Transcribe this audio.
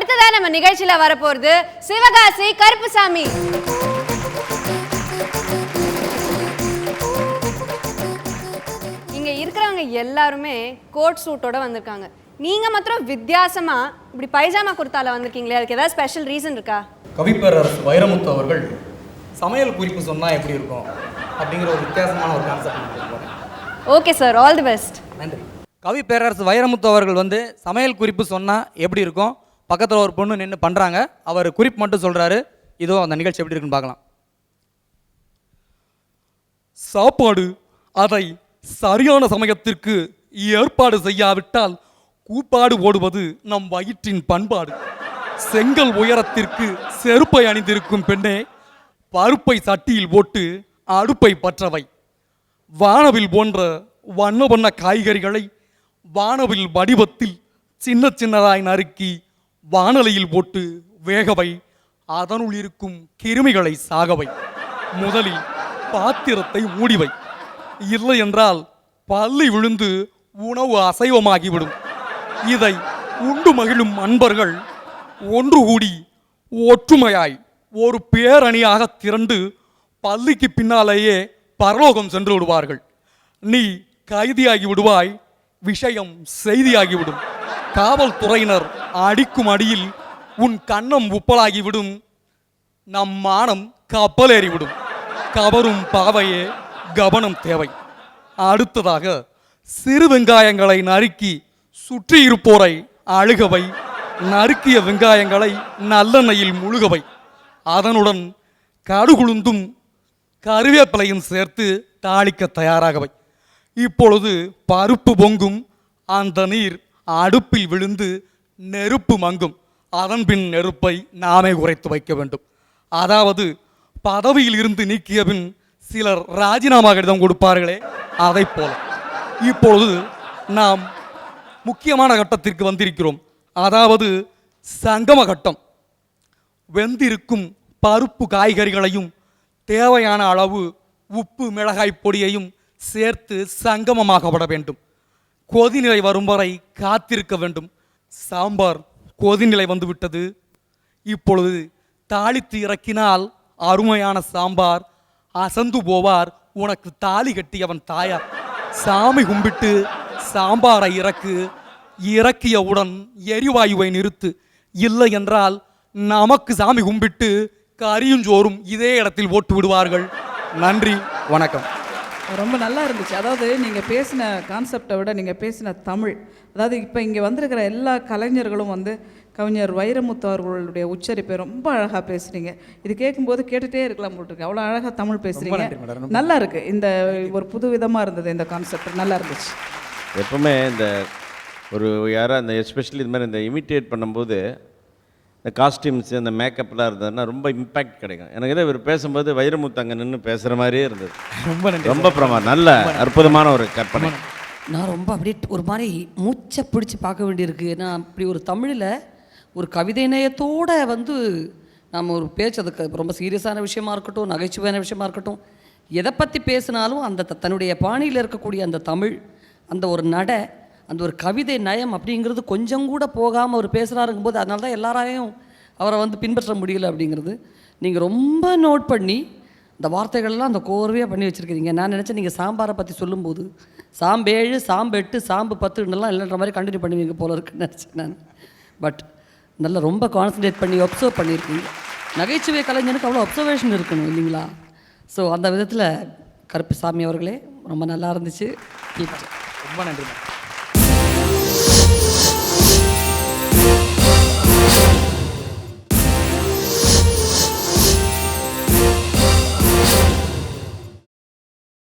நம்ம நிகழ்ச்சியில வரப்போறது சிவகாசி கருப்புசாமி. இங்க இருக்கிறவங்க எல்லாருமே கோட் சூட்டோட வந்திருக்காங்க. நீங்க மாத்திரம் வித்தியாசமா இப்படி பைஜாமா குர்த்தால வந்திருக்கீங்களே அதுக்கு ஏதாவது ஸ்பெஷல் ரீசன் இருக்கா? கவிப்பேரரசு வைரமுத்து அவர்கள் சமையல் குறிப்பு சொன்னால் எப்படி இருக்கும்? அப்படிங்கிற ஒரு வித்தியாசமான ஒரு concept okay sir all the best நன்றி. கவி பேரரசு வைரமுத்து அவர்கள் வந்து சமையல் குறிப்பு சொன்னால் எப்படி இருக்கும்? பக்கத்தில் ஒரு பொண்ணு நின்று பண்ணுறாங்க அவர் குறிப்பு மட்டும் சொல்கிறாரு இதோ அந்த நிகழ்ச்சி எப்படி இருக்குன்னு பார்க்கலாம். சாப்பாடு அதை சரியான சமயத்திற்கு ஏற்பாடு செய்யாவிட்டால் கூப்பாடு ஓடுவது நம் வயிற்றின் பண்பாடு. செங்கல் உயரத்திற்கு செருப்பை அணிந்திருக்கும் பெண்ணே பருப்பை சட்டியில் போட்டு அடுப்பை பற்றவை. வானவில் போன்ற வண்ண வண்ண காய்கறிகளை வானவில் வடிவத்தில் சின்ன சின்னதாய் நறுக்கி வானலையில் போட்டு வேகவை அதனுள் இருக்கும் கிருமிகளை சாகவை. முதலில் பாத்திரத்தை மூடிவை. இல்லை என்றால் பள்ளி விழுந்து உணவு அசைவமாகிவிடும். இதை உண்டு மகிழும் அன்பர்கள் ஒன்று கூடி ஒற்றுமையாய் ஒரு பேரணியாக திரண்டு பள்ளிக்கு பின்னாலேயே பரலோகம் சென்று விடுவார்கள். நீ கைதியாகி விடுவாய் விஷயம் செய்தியாகிவிடும். காவல்துறையினர் அடிக்கும் அடியில் உன் கண்ணம் உப்பலாகிவிடும் நம் மானம் கப்பலேறிவிடும். கவரும் பாவையே கவனம் தேவை. அடுத்ததாக சிறு வெங்காயங்களை நறுக்கி சுற்றி இருப்போரை அழுகவை நறுக்கிய வெங்காயங்களை நல்லெண்ணெயில் முழுகவை. அதனுடன் கடுகுளுந்தும் கருவேப்பிலையும் சேர்த்து தாளிக்க தயாராகவை. இப்பொழுது பருப்பு பொங்கும் அந்த நீர் அடுப்பில் விழுந்து நெருப்பு மங்கும். அதன் பின் நெருப்பை நாமே குறைத்து வைக்க வேண்டும். அதாவது பதவியில் இருந்து நீக்கிய பின் சிலர் ராஜினாமா கடிதம் கொடுப்பார்களே அதைப் போல. இப்பொழுது நாம் முக்கியமான கட்டத்திற்கு வந்திருக்கிறோம். அதாவது சங்கம கட்டம். வெந்திருக்கும் பருப்பு காய்கறிகளையும் தேவையான அளவு உப்பு மிளகாய் பொடியையும் சேர்த்து சங்கமமாகப்பட வேண்டும். கொதிநிலை வரும் வரை காத்திருக்க வேண்டும். சாம்பார் கொதிநிலை வந்துவிட்டது. இப்பொழுது தாளித்து இறக்கினால் அருமையான சாம்பார். அசந்து போவார். உனக்கு தாலி கட்டியவன் தாயார். சாமி கும்பிட்டு சாம்பாரை இறக்கு. இறக்கியவுடன் எரிவாயுவை நிறுத்து. இல்லை என்றால் நமக்கு சாமி கும்பிட்டு கரியும் சோறும் இதே இடத்தில் ஓட்டு விடுவார்கள். நன்றி. வணக்கம். ரொம்ப நல்லா இருந்துச்சு. அதாவது நீங்கள் பேசின கான்செப்டை விட நீங்கள் பேசின தமிழ். அதாவது இப்போ இங்கே வந்திருக்கிற எல்லா கலைஞர்களும் வந்து கவிஞர் வைரமுத்து அவர்களுடைய உச்சரிப்பை ரொம்ப அழகாக பேசுறீங்க. இது கேட்கும்போது கேட்டுட்டே இருக்கலாம் போல் இருக்கு. அவ்வளோ அழகாக தமிழ் மேடம், நல்லா இருக்கு. இந்த ஒரு புது விதமாக இருந்தது இந்த கான்செப்ட் நல்லா இருந்துச்சு. எப்பவுமே இந்த ஒரு யாராக இந்த எஸ்பெஷலி இது மாதிரி இந்த இமிட்டேட் பண்ணும்போது இந்த காஸ்டியூம்ஸ் அந்த மேக்கப்லாம் இருந்ததுன்னா ரொம்ப இம்பேக்ட் கிடைக்கும். எனக்கு ஏதோ இவர் பேசும்போது வைரமுத்து அங்கே நின்று பேசுகிற மாதிரியே இருந்தது. ரொம்ப நன்றி ரொம்ப பிரமா நல்ல அற்புதமான ஒரு கற்பனை. நான் ரொம்ப அப்படியே ஒரு மாதிரி மூச்சை பிடிச்சி பார்க்க வேண்டியிருக்கு. நான் அப்படி ஒரு தமிழில் ஒரு கவிதை நேயத்தோட வந்து நம்ம ஒரு பேச்சு அதுக்கு ரொம்ப சீரியஸான விஷயமா இருக்கட்டும் நகைச்சுவையான விஷயமா இருக்கட்டும் எதை பற்றி பேசினாலும் அந்த த- தன்னுடைய பாணியில் இருக்கக்கூடிய அந்த தமிழ் அந்த ஒரு நடை அந்த ஒரு கவிதை நயம் அப்படிங்கிறது கொஞ்சம் கூட போகாமல் அவர் பேசுகிறாருங்கும் போது அதனால தான் எல்லாராலையும் அவரை வந்து பின்பற்ற முடியல அப்படிங்கிறது. நீங்கள் ரொம்ப நோட் பண்ணி இந்த வார்த்தைகள்லாம் அந்த கோர்வையாக பண்ணி வச்சுருக்கிறீங்க. நான் நினச்சேன் நீங்கள் சாம்பாரை பற்றி சொல்லும்போது சாம்பேழு சாம்பெட்டு சாம்பு பத்துன்னெல்லாம் இல்லைன்ற மாதிரி கண்டினியூ பண்ணுவீங்க போல இருக்குன்னு நினச்சேன் நான். பட் நல்லா ரொம்ப கான்சன்ட்ரேட் பண்ணி ஒப்சர்வ் பண்ணியிருக்கீங்க. நகைச்சுவை கலைஞனுக்கு அவ்வளோ அப்சர்வேஷன் இருக்கணும் இல்லைங்களா? ஸோ அந்த விதத்தில் கருப்புசாமி அவர்களே ரொம்ப நல்லா இருந்துச்சு. ரொம்ப நன்றி